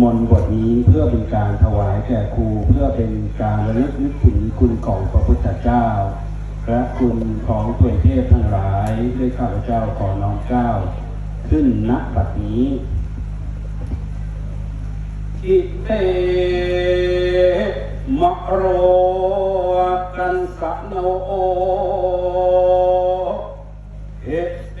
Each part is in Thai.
มนต์บทนี้เพื่อเป็นการถวายแก่ครูเพื่อเป็นการระลึกนึกถึงคุณของพระพุทธเจ้า และคุณของถวยเทพทั้งหลายด้วยข้าพเจ้าขอน้อมเก้า ขึ้นณบัดนี้อิเตมะโรกันสะโนเอเต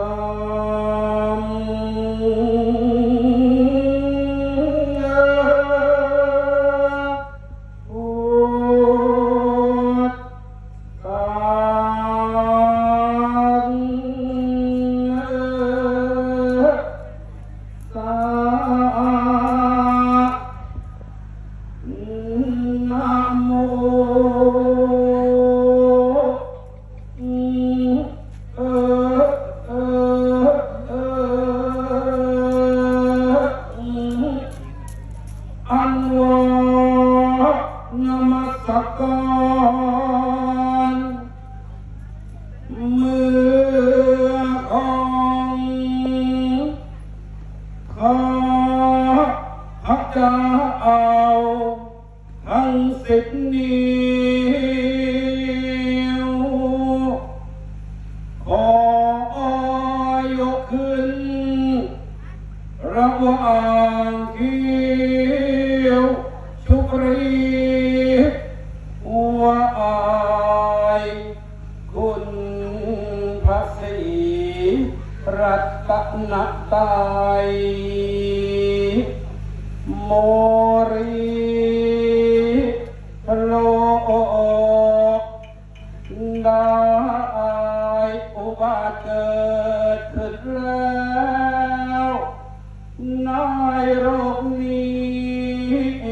สั นมัสการเมื่อของข้าพระเจ้าทั้งสิบนิ้วขอยกขึ้นระหว่าง ระศรีรัตนตรัยโมรีโลกได้อุบัติเกิดขึ้นแล้วในโลกนี้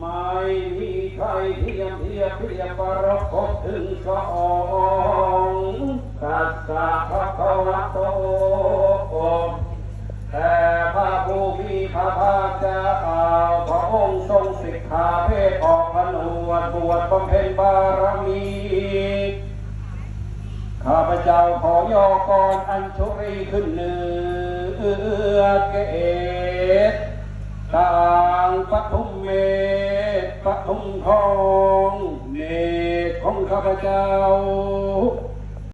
ไม่มีใครเทียมเทียบเทียบประกบถึงสองตัสสะภะคะวะโตแต่พระผู้มีพระภาคเจ้าพระองค์ทรงสิกขาเพศออกพนวดบวชบำเพ็ญบารมีข้าพเจ้าขอย่อกรอัญชุรีขึ้นเนื้อเกตต่างปทุ มเมตปทุมทองเมตของข้าพเจ้า